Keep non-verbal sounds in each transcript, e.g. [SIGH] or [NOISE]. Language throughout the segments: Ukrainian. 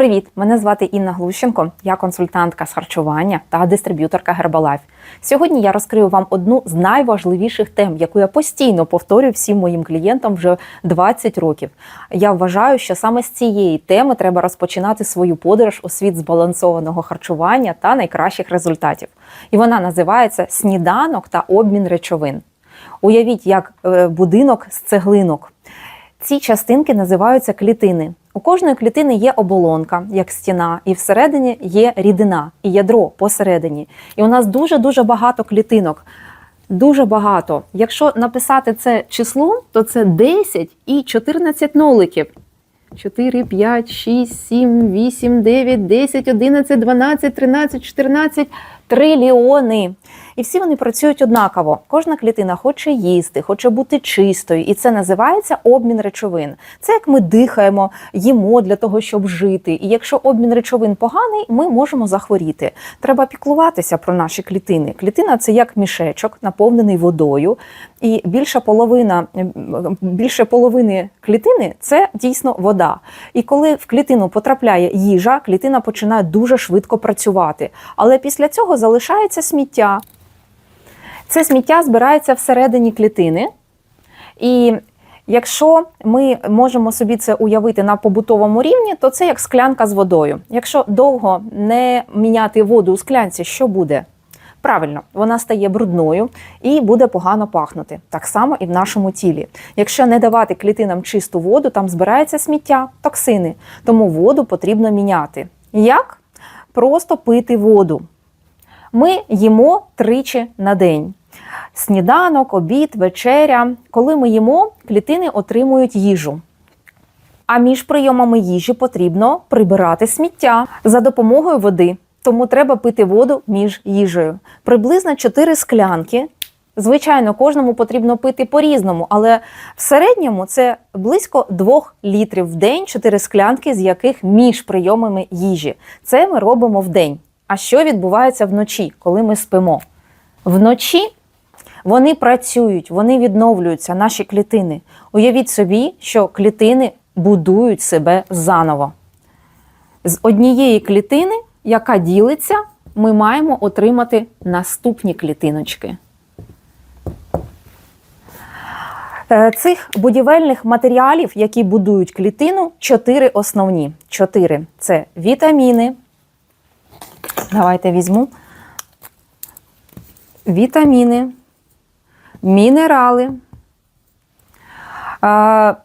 Привіт! Мене звати Інна Глущенко. Я консультантка з харчування та дистриб'юторка Herbalife. Сьогодні я розкрию вам одну з найважливіших тем, яку я постійно повторюю всім моїм клієнтам вже 20 років. Я вважаю, що саме з цієї теми треба розпочинати свою подорож у світ збалансованого харчування та найкращих результатів. І вона називається Сніданок та обмін речовин. Уявіть, як е, будинок з цеглинок. Ці частинки називаються клітини. У кожної клітини є оболонка, як стіна, і всередині є рідина і ядро посередині. І у нас дуже-дуже багато клітинок. Дуже багато. Якщо написати це число, то це 10 і 14 ноликів. 4, 5, 6, 7, 8, 9, 10, 11, 12, 13, 14 трильйони. І всі вони працюють однаково. Кожна клітина хоче їсти, хоче бути чистою, і це називається обмін речовин. Це як ми дихаємо, їмо для того, щоб жити. І якщо обмін речовин поганий, ми можемо захворіти. Треба піклуватися про наші клітини. Клітина це як мішечок, наповнений водою, і більша половина, більше половини клітини це дійсно вода. І коли в клітину потрапляє їжа, клітина починає дуже швидко працювати. Але після цього залишається сміття. Це сміття збирається всередині клітини. І якщо ми можемо собі це уявити на побутовому рівні, то це як склянка з водою. Якщо довго не міняти воду у склянці, що буде? Правильно, вона стає брудною і буде погано пахнути. Так само і в нашому тілі. Якщо не давати клітинам чисту воду, там збирається сміття, токсини. Тому воду потрібно міняти. Як? Просто пити воду. Ми їмо тричі на день. Сніданок, обід, вечеря. Коли ми їмо, клітини отримують їжу. А між прийомами їжі потрібно прибирати сміття за допомогою води. Тому треба пити воду між їжею. Приблизно 4 склянки. Звичайно, кожному потрібно пити по-різному, але в середньому це близько 2 літрів в день, 4 склянки, з яких між прийомами їжі. Це ми робимо в день. А що відбувається вночі, коли ми спимо? Вночі вони працюють, вони відновлюються, наші клітини. Уявіть собі, що клітини будують себе заново. З однієї клітини, яка ділиться, ми маємо отримати наступні клітиночки. Е, Цих будівельних матеріалів, які будують клітину, чотири основні. Чотири це вітаміни. Давайте візьму. Вітаміни, мінерали,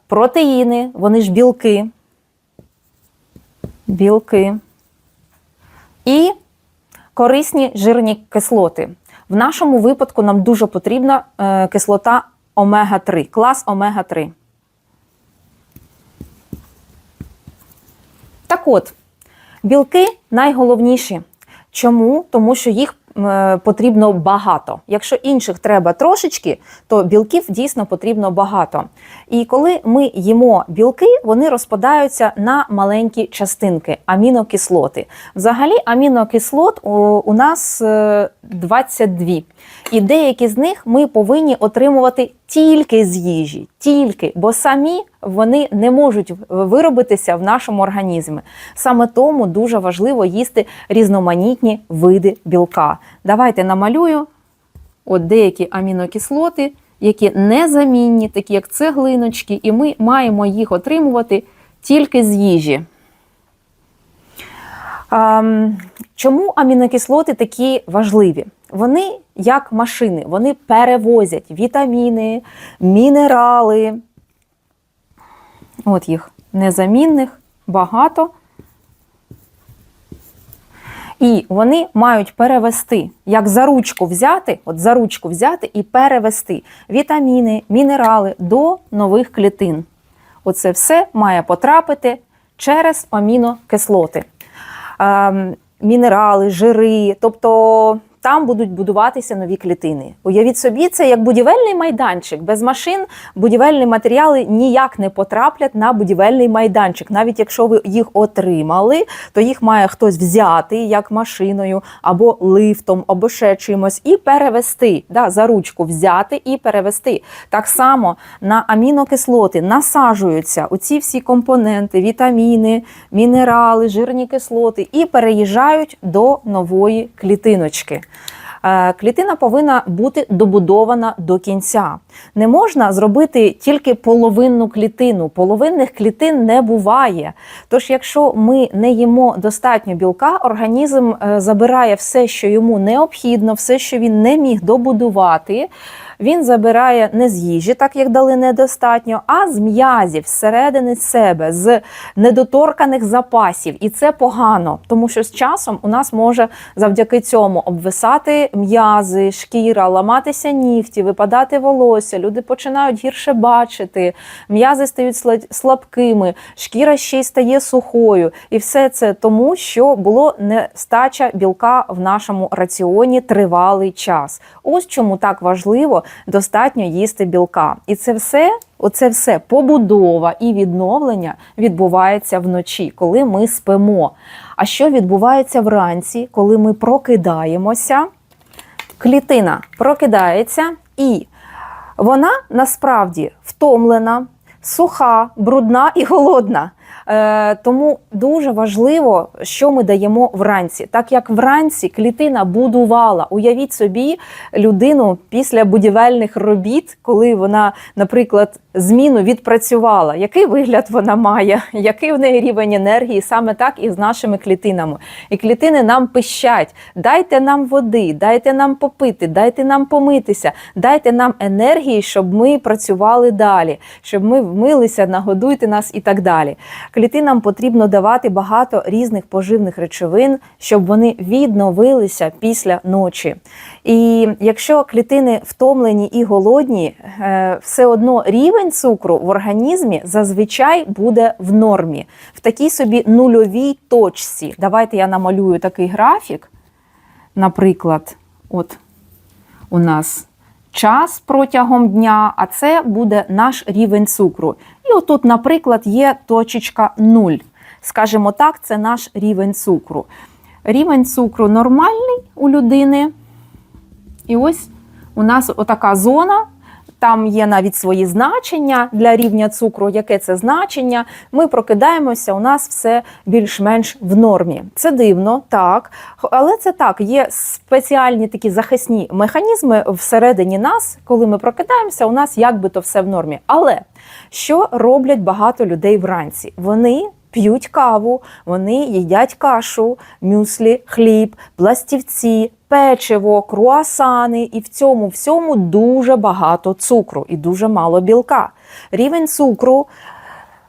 протеїни, вони ж білки. Білки. І корисні жирні кислоти. В нашому випадку нам дуже потрібна е, кислота омега-3, клас омега-3. Так от, білки найголовніші. Чому? Тому що їх е, потрібно багато. Якщо інших треба трошечки, то білків дійсно потрібно багато. І коли ми їмо білки, вони розпадаються на маленькі частинки амінокислоти. Взагалі, амінокислот у, нас е, 22. І деякі з них ми повинні отримувати тільки з їжі, тільки, бо самі вони не можуть виробитися в нашому організмі. Саме тому дуже важливо їсти різноманітні види білка. Давайте намалюю от деякі амінокислоти, які незамінні, такі як цеглиночки, і ми маємо їх отримувати тільки з їжі. Чому амінокислоти такі важливі? Вони як машини, вони перевозять вітаміни, мінерали. От їх незамінних, багато. І вони мають перевести, як за ручку взяти, от за ручку взяти і перевести вітаміни, мінерали до нових клітин. Оце все має потрапити через амінокислоти. Ем, мінерали, жири, тобто там будуть будуватися нові клітини. Уявіть собі, це як будівельний майданчик. Без машин будівельні матеріали ніяк не потраплять на будівельний майданчик. Навіть якщо ви їх отримали, то їх має хтось взяти як машиною або лифтом, або ще чимось, і перевести да, за ручку взяти і перевести. Так само на амінокислоти насаджуються оці всі компоненти, вітаміни, мінерали, жирні кислоти і переїжджають до нової клітиночки. Е, Клітина повинна бути добудована до кінця. Не можна зробити тільки половинну клітину. Половинних клітин не буває. Тож, якщо ми не їмо достатньо білка, організм е, забирає все, що йому необхідно, все, що він не міг добудувати. Він забирає не з їжі, так як дали недостатньо, а з м'язів всередини себе, з недоторканих запасів. І це погано, тому що з часом у нас може завдяки цьому обвисати м'язи, шкіра, ламатися нігті, випадати волосся. Люди починають гірше бачити, м'язи стають слабкими, шкіра ще й стає сухою. І все це тому, що було нестача білка в нашому раціоні тривалий час. Ось чому так важливо достатньо їсти білка. І це все. Оце все побудова і відновлення відбувається вночі, коли ми спимо. А що відбувається вранці, коли ми прокидаємося? Клітина прокидається і вона насправді втомлена, суха, брудна і голодна. Е, тому дуже важливо, що ми даємо вранці. Так як вранці клітина будувала, уявіть собі людину після будівельних робіт, коли вона, наприклад, зміну відпрацювала, який вигляд вона має, [LAUGHS] який в неї рівень енергії, саме так і з нашими клітинами. І клітини нам пищать: дайте нам води, дайте нам попити, дайте нам помитися, дайте нам енергії, щоб ми працювали далі, щоб ми вмилися, нагодуйте нас і так далі. Клітинам потрібно давати багато різних поживних речовин, щоб вони відновилися після ночі. І якщо клітини втомлені і голодні, е, все одно рівень цукру в організмі зазвичай буде в нормі, в такій собі нульовій точці. Давайте я намалюю такий графік. Наприклад, от у нас час протягом дня, а це буде наш рівень цукру. І отут, наприклад, є точечка 0. Скажімо так, це наш рівень цукру. Рівень цукру нормальний у людини. І ось у нас отака зона. Там є навіть свої значення для рівня цукру. Яке це значення? Ми прокидаємося, у нас все більш-менш в нормі. Це дивно, так. Але це так, є спеціальні такі захисні механізми всередині нас, коли ми прокидаємося, у нас якби то все в нормі. Але що роблять багато людей вранці? Вони п'ють каву, вони їдять кашу, мюслі, хліб, пластівці, печиво, круасани, і в цьому всьому дуже багато цукру і дуже мало білка. Рівень цукру.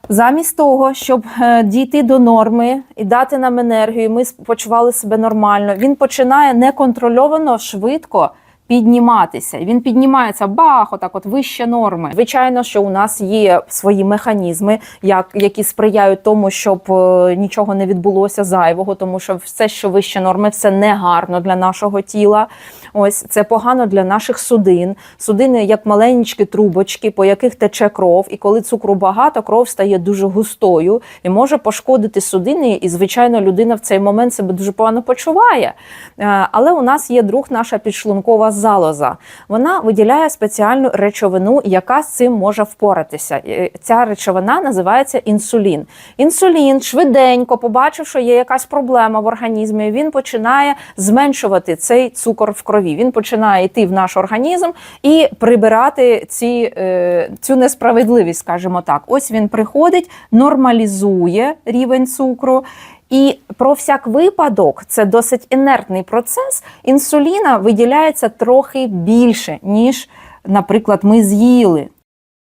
Замість того, щоб е, дійти до норми і дати нам енергію, ми почували себе нормально. Він починає неконтрольовано швидко підніматися. Він піднімається бах, отак от вище норми. Звичайно, що у нас є свої механізми, як, які сприяють тому, щоб е, нічого не відбулося зайвого, тому що все, що вище норми, це не гарно для нашого тіла. Ось це погано для наших судин. Судини як маленькі трубочки, по яких тече кров. І коли цукру багато, кров стає дуже густою і може пошкодити судини. І, звичайно, людина в цей момент себе дуже погано почуває. Е, Але у нас є друг, наша підшлункова залоза. Вона виділяє спеціальну речовину, яка з цим може впоратися. Ця речовина називається інсулін. Інсулін швиденько, побачив, що є якась проблема в організмі, він починає зменшувати цей цукор в крові. Він починає йти в наш організм і прибирати ці, е, цю несправедливість, скажімо так. Ось він приходить, нормалізує рівень цукру. І про всяк випадок, це досить інертний процес. Інсуліна виділяється трохи більше, ніж, наприклад, ми з'їли.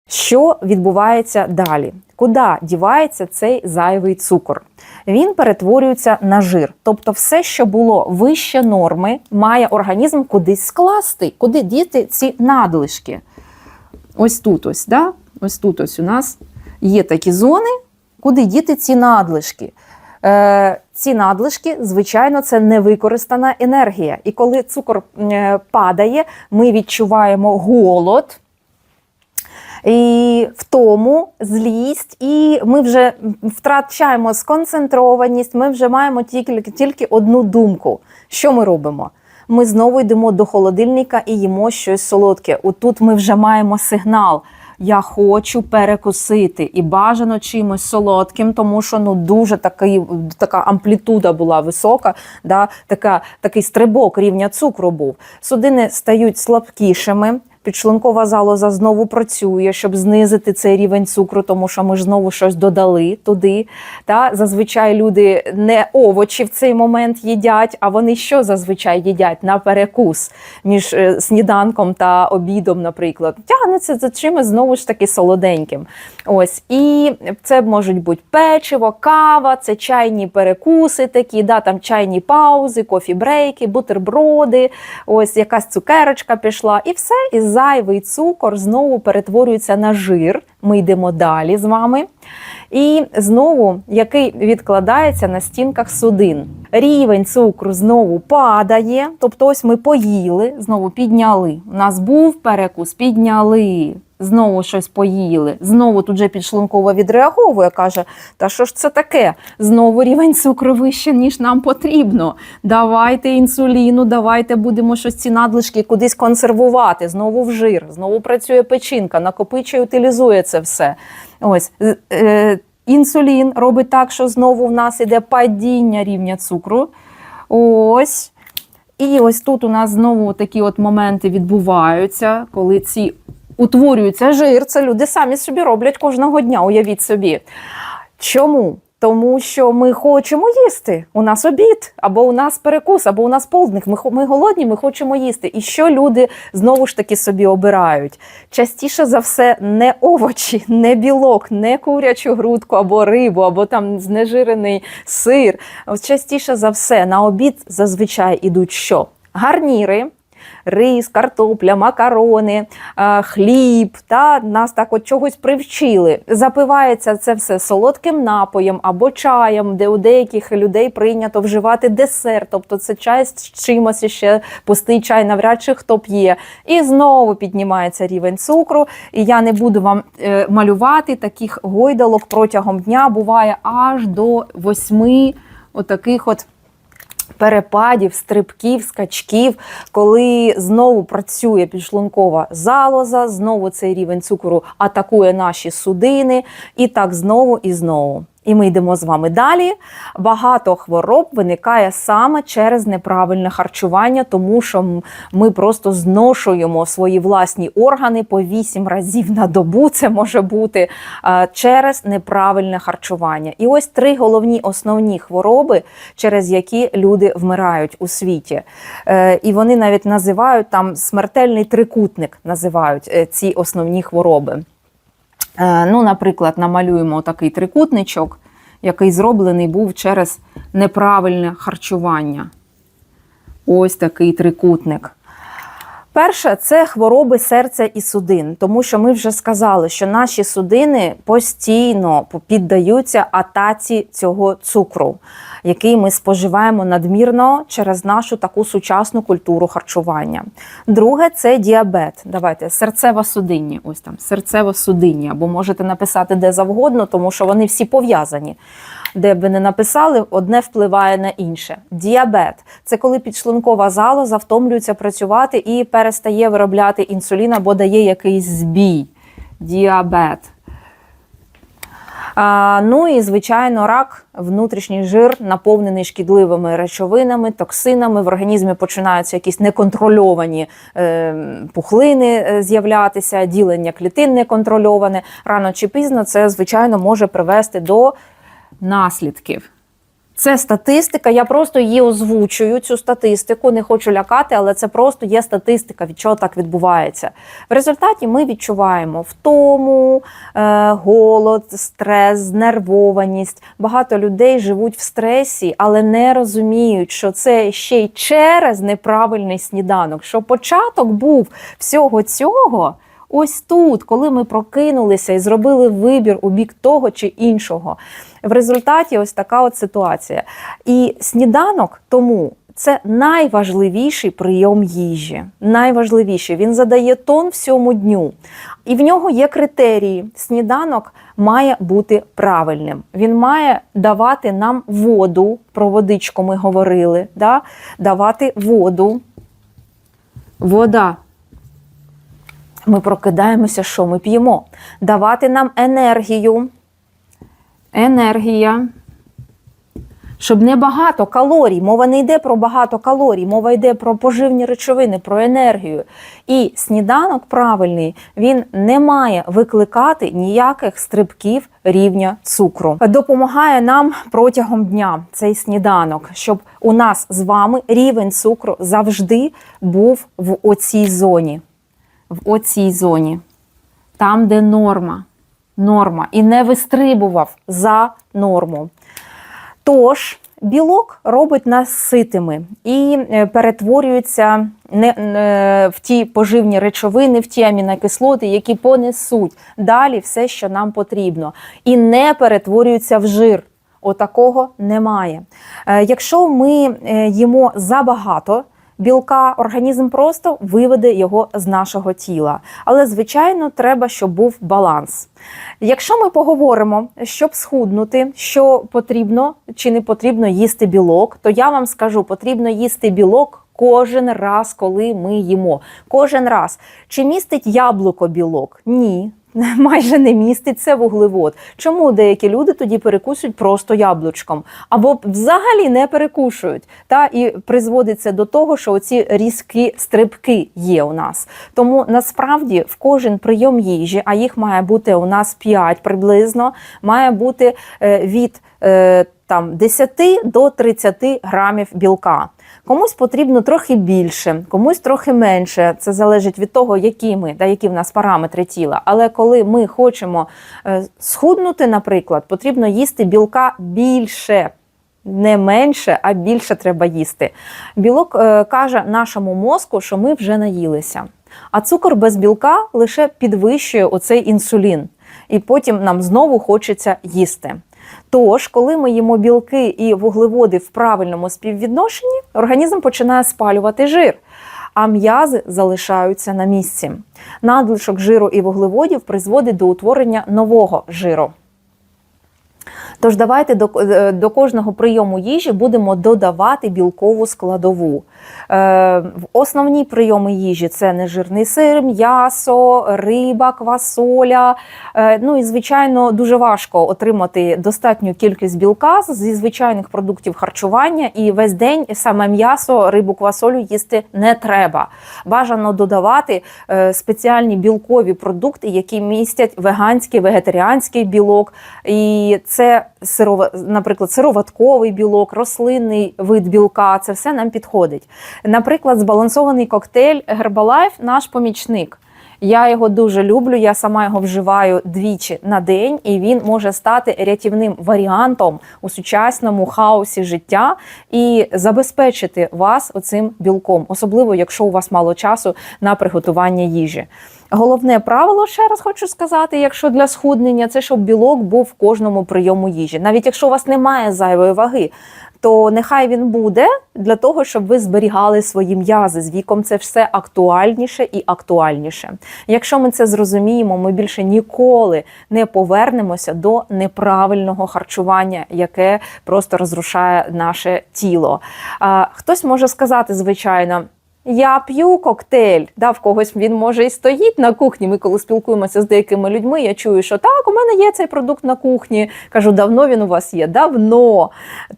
Що відбувається далі? Куди дівається цей зайвий цукор? Він перетворюється на жир. Тобто, все, що було вище норми, має організм кудись скласти, куди діти ці надлишки. Ось тут ось, да? ось тут ось у нас є такі зони, куди діти ці надлишки. Е, ці надлишки, звичайно, це невикористана енергія. І коли цукор е, падає, ми відчуваємо голод. І в тому злість, і ми вже втрачаємо сконцентрованість, ми вже маємо тільки, тільки одну думку. Що ми робимо? Ми знову йдемо до холодильника і їмо щось солодке. Отут ми вже маємо сигнал. Я хочу перекусити і бажано чимось солодким, тому що ну дуже такий, така амплітуда була висока, да, така, такий стрибок рівня цукру був. Судини стають слабкішими. Підшлункова залоза знову працює, щоб знизити цей рівень цукру, тому що ми ж знову щось додали туди. Та Зазвичай люди не овочі в цей момент їдять, а вони що зазвичай їдять на перекус між е, сніданком та обідом, наприклад. Тягнеться за чимось знову ж таки солоденьким. Ось І це можуть бути печиво, кава, це чайні перекуси, такі, да, там чайні паузи, кофі-брейки, бутерброди, ось якась цукерочка пішла, і все. І зайвий цукор знову перетворюється на жир. Ми йдемо далі з вами. І знову, який відкладається на стінках судин. Рівень цукру знову падає. Тобто, ось ми поїли, знову підняли. У нас був перекус, підняли. Знову щось поїли, знову тут же підшлунково відреаговує, каже: Та що ж це таке? Знову рівень цукру вище, ніж нам потрібно. Давайте інсуліну, давайте будемо щось ці надлишки кудись консервувати. Знову в жир, знову працює печінка, накопичує, утилізує це все. Ось е, інсулін робить так, що знову в нас іде падіння рівня цукру. Ось. І ось тут у нас знову такі от моменти відбуваються, коли ці утворюється жир, це люди самі собі роблять кожного дня, уявіть собі. Чому? Тому що ми хочемо їсти. У нас обід, або у нас перекус, або у нас полдник. Ми ми голодні, ми хочемо їсти. І що люди знову ж таки собі обирають? Частіше за все, не овочі, не білок, не курячу грудку або рибу, або там знежирений сир. Частіше за все, на обід зазвичай ідуть що? Гарніри рис, картопля, макарони, хліб. Та Нас так от чогось привчили. Запивається це все солодким напоєм або чаєм, де у деяких людей прийнято вживати десерт, тобто це чай з чимось ще пустий чай, навряд чи хто п'є. І знову піднімається рівень цукру. І я не буду вам е, малювати таких гойдалок протягом дня. Буває аж до восьми отаких от перепадів, стрибків, скачків, коли знову працює підшлункова залоза, знову цей рівень цукру атакує наші судини, і так знову і знову. І ми йдемо з вами далі. Багато хвороб виникає саме через неправильне харчування, тому що ми просто зношуємо свої власні органи по 8 разів на добу. Це може бути через неправильне харчування. І ось три головні основні хвороби, через які люди вмирають у світі. Е, і вони навіть називають там смертельний трикутник, називають е, ці основні хвороби. Е, ну, Наприклад, намалюємо такий трикутничок, який зроблений був через неправильне харчування. Ось такий трикутник. Перше, це хвороби серця і судин, тому що ми вже сказали, що наші судини постійно піддаються атаці цього цукру, який ми споживаємо надмірно через нашу таку сучасну культуру харчування. Друге це діабет. Давайте серцево-судинні. Ось там серцево-судинні, або можете написати де завгодно, тому що вони всі пов'язані де б ви не написали, одне впливає на інше. Діабет це коли підшлункова залоза втомлюється працювати і перестає виробляти інсулін або дає якийсь збій. Діабет. Ну і, звичайно, рак, внутрішній жир, наповнений шкідливими речовинами, токсинами. В організмі починаються якісь неконтрольовані е, пухлини е, з'являтися, ділення клітин неконтрольоване. Рано чи пізно це, звичайно, може привести до наслідків. Це статистика, я просто її озвучую, цю статистику, не хочу лякати, але це просто є статистика, від чого так відбувається. В результаті ми відчуваємо втому, е, голод, стрес, знервованість. Багато людей живуть в стресі, але не розуміють, що це ще й через неправильний сніданок, що початок був всього цього. Ось тут, коли ми прокинулися і зробили вибір у бік того чи іншого. В результаті ось така от ситуація. І сніданок тому. Це найважливіший прийом їжі. Найважливіший. Він задає тон всьому дню. І в нього є критерії. Сніданок має бути правильним. Він має давати нам воду. Про водичку ми говорили. Да? Давати воду. Вода. Ми прокидаємося, що ми п'ємо. Давати нам енергію. Енергія. Щоб не багато калорій. Мова не йде про багато калорій, мова йде про поживні речовини, про енергію. І сніданок правильний, він не має викликати ніяких стрибків рівня цукру. Допомагає нам протягом дня цей сніданок, щоб у нас з вами рівень цукру завжди був в оцій зоні. В оцій зоні. Там, де норма. Норма. І не вистрибував за норму. Тож, білок робить нас ситими і е, перетворюється не, в ті поживні речовини, в ті амінокислоти, які понесуть далі все, що нам потрібно, і не перетворюються в жир. Отакого немає. Е, Якщо ми е, їмо забагато, білка організм просто виведе його з нашого тіла. Але, звичайно, треба, щоб був баланс. Якщо ми поговоримо, щоб схуднути, що потрібно чи не потрібно їсти білок, то я вам скажу, потрібно їсти білок. Кожен раз, коли ми їмо. Кожен раз. Чи містить яблуко білок? Ні. [LAUGHS] Майже не міститься вуглевод. Чому деякі люди тоді перекусують просто яблучком або взагалі не перекушують? Та і призводиться до того, що оці різкі стрибки є у нас. Тому насправді в кожен прийом їжі, а їх має бути у нас 5 приблизно, має бути е, від е, там 10 до 30 грамів білка. Комусь потрібно трохи більше, комусь трохи менше. Це залежить від того, які ми та які в нас параметри тіла. Але коли ми хочемо е, схуднути, наприклад, потрібно їсти білка більше. Не менше, а більше треба їсти. Білок е, каже нашому мозку, що ми вже наїлися. А цукор без білка лише підвищує оцей інсулін, і потім нам знову хочеться їсти. Тож, коли ми їмо білки і вуглеводи в правильному співвідношенні, організм починає спалювати жир, а м'язи залишаються на місці. Надлишок жиру і вуглеводів призводить до утворення нового жиру. Тож давайте до, е, до кожного прийому їжі будемо додавати білкову складову. Е, основні прийоми їжі це нежирний сир, м'ясо, риба, квасоля. Е, ну і, звичайно, дуже важко отримати достатню кількість білка зі звичайних продуктів харчування. І весь день саме м'ясо, рибу, квасолю їсти не треба. Бажано додавати е, спеціальні білкові продукти, які містять веганський, вегетаріанський білок. І це сирова, наприклад, сироватковий білок, рослинний вид білка. Це все нам підходить. Наприклад, збалансований коктейль Herbalife – наш помічник. Я його дуже люблю. Я сама його вживаю двічі на день, і він може стати рятівним варіантом у сучасному хаосі життя і забезпечити вас оцим білком, особливо якщо у вас мало часу на приготування їжі. Головне правило, ще раз хочу сказати, якщо для схуднення, це щоб білок був в кожному прийому їжі. Навіть якщо у вас немає зайвої ваги, то нехай він буде для того, щоб ви зберігали свої м'язи. З віком це все актуальніше і актуальніше. Якщо ми це зрозуміємо, ми більше ніколи не повернемося до неправильного харчування, яке просто розрушає наше тіло. Хтось може сказати, звичайно. Я п'ю коктейль, да, в когось він може і стоїть на кухні. Ми коли спілкуємося з деякими людьми, я чую, що так, у мене є цей продукт на кухні. Кажу, давно він у вас є? Давно.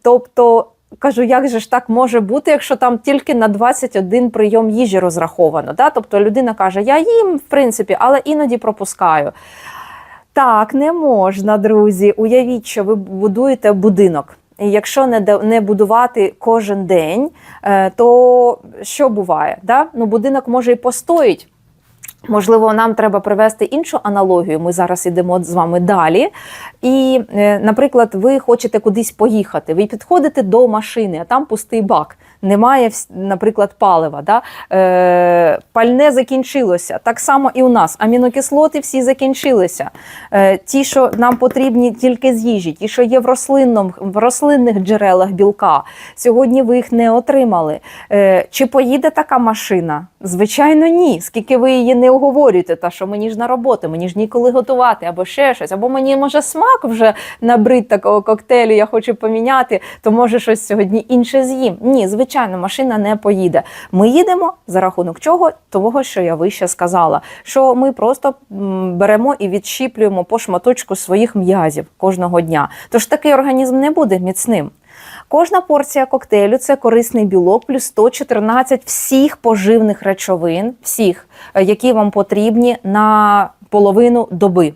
Тобто, кажу, як же ж так може бути, якщо там тільки на 21 прийом їжі розраховано. Да? Тобто людина каже, я їм, в принципі, але іноді пропускаю. Так, не можна, друзі. Уявіть, що ви будуєте будинок. Якщо не не будувати кожен день, е, то що буває? Да? Ну, Будинок може і постоїть. Можливо, нам треба привести іншу аналогію. Ми зараз йдемо з вами далі. І, е, наприклад, ви хочете кудись поїхати. Ви підходите до машини, а там пустий бак. Немає, наприклад, палива. Да? Е, пальне закінчилося. Так само і у нас. Амінокислоти всі закінчилися. Е, ті, що нам потрібні тільки з їжі, ті, що є в, в рослинних джерелах білка. Сьогодні ви їх не отримали. Е, чи поїде така машина? Звичайно, ні. Скільки ви її не оговорюєте, та що мені ж на роботу, мені ж ніколи готувати, або ще щось, або мені може смак вже набрид такого коктейлю, я хочу поміняти, то може щось сьогодні інше з'їм. Ні, звичайно, машина не поїде. Ми їдемо за рахунок чого? Того, що я вище сказала, що ми просто беремо і відщіплюємо по шматочку своїх м'язів кожного дня. Тож такий організм не буде міцним. Кожна порція коктейлю це корисний білок, плюс 114 всіх поживних речовин, всіх, е, які вам потрібні на половину доби.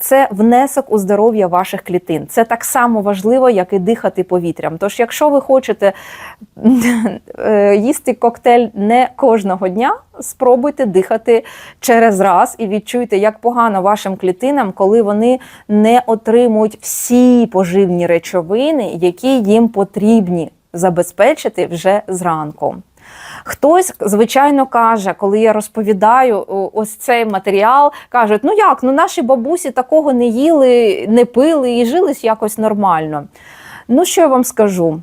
Це внесок у здоров'я ваших клітин. Це так само важливо, як і дихати повітрям. Тож, якщо ви хочете [LAUGHS] е, їсти коктейль не кожного дня, спробуйте дихати через раз і відчуйте, як погано вашим клітинам, коли вони не отримують всі поживні речовини, які їм потрібні забезпечити вже зранку. Хтось, звичайно, каже, коли я розповідаю ось цей матеріал, кажуть: ну як, ну наші бабусі такого не їли, не пили і жились якось нормально. Ну, що я вам скажу?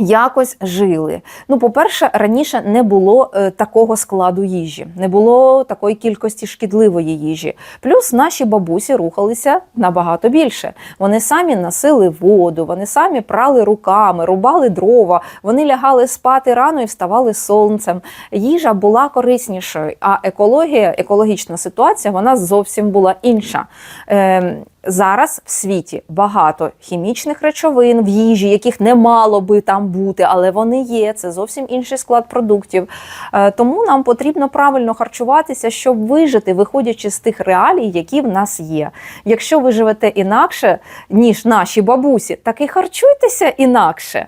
Якось жили. Ну, по-перше, раніше не було е, такого складу їжі, не було такої кількості шкідливої їжі. Плюс наші бабусі рухалися набагато більше. Вони самі носили воду, вони самі прали руками, рубали дрова, вони лягали спати рано і вставали сонцем. Їжа була кориснішою, а екологія, екологічна ситуація вона зовсім була інша. Е, Зараз в світі багато хімічних речовин в їжі, яких не мало би там бути, але вони є. Це зовсім інший склад продуктів. Е, Тому нам потрібно правильно харчуватися, щоб вижити, виходячи з тих реалій, які в нас є. Якщо ви живете інакше, ніж наші бабусі, так і харчуйтеся інакше.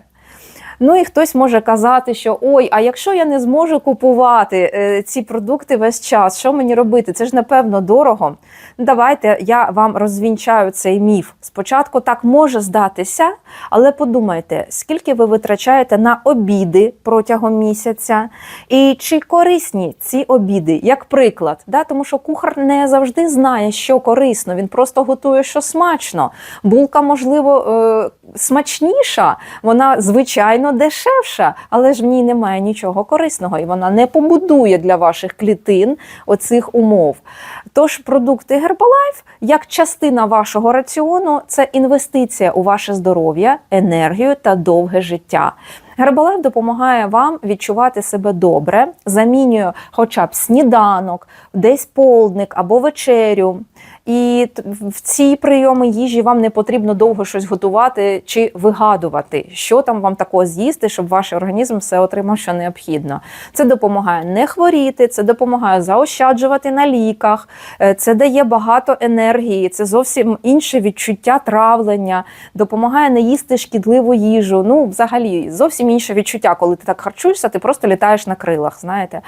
Ну і хтось може казати, що ой, а якщо я не зможу купувати е, ці продукти весь час, що мені робити? Це ж напевно дорого. Давайте я вам розвінчаю цей міф. Спочатку так може здатися, але подумайте, скільки ви витрачаєте на обіди протягом місяця, і чи корисні ці обіди, як приклад, да? тому що кухар не завжди знає, що корисно, він просто готує, що смачно. Булка, можливо, е, смачніша, вона звичайно дешевша, але ж в ній немає нічого корисного, і вона не побудує для ваших клітин оцих умов. Тож продукти Herbalife, як частина вашого раціону, це інвестиція у ваше здоров'я, енергію та довге життя. Herbalife допомагає вам відчувати себе добре, замінює хоча б сніданок, десь полдник або вечерю. І в ці прийоми їжі вам не потрібно довго щось готувати чи вигадувати, що там вам такого з'їсти, щоб ваш організм все отримав, що необхідно. Це допомагає не хворіти, це допомагає заощаджувати на ліках, е, це дає багато енергії, це зовсім інше відчуття травлення, допомагає не їсти шкідливу їжу. Ну, взагалі, зовсім інше відчуття, коли ти так харчуєшся, ти просто літаєш на крилах. Знаєте,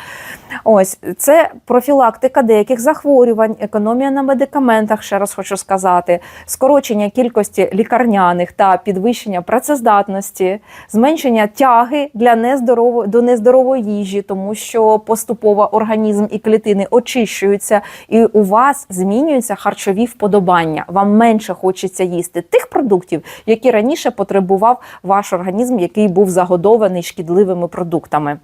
ось це профілактика деяких захворювань, економія на медикаментах. Ще раз хочу сказати, скорочення кількості лікарняних та підвищення працездатності, зменшення тяги для нездорово, до нездорової їжі, тому що поступово організм і клітини очищуються, і у вас змінюються харчові вподобання. Вам менше хочеться їсти тих продуктів, які раніше потребував ваш організм, який був загодований шкідливими продуктами.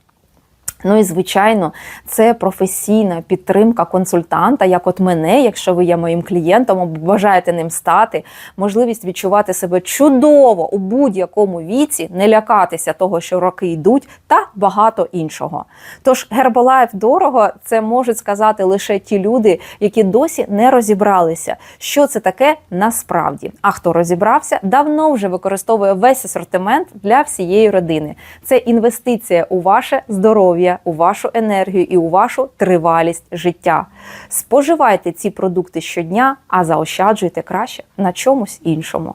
Ну і звичайно, це професійна підтримка консультанта, як от мене, якщо ви є моїм клієнтом або бажаєте ним стати, можливість відчувати себе чудово у будь-якому віці, не лякатися того, що роки йдуть, та багато іншого. Тож Herbalife дорого це можуть сказати лише ті люди, які досі не розібралися, що це таке насправді. А хто розібрався, давно вже використовує весь асортимент для всієї родини. Це інвестиція у ваше здоров'я, у вашу енергію і у вашу тривалість життя. Споживайте ці продукти щодня, а заощаджуйте краще на чомусь іншому.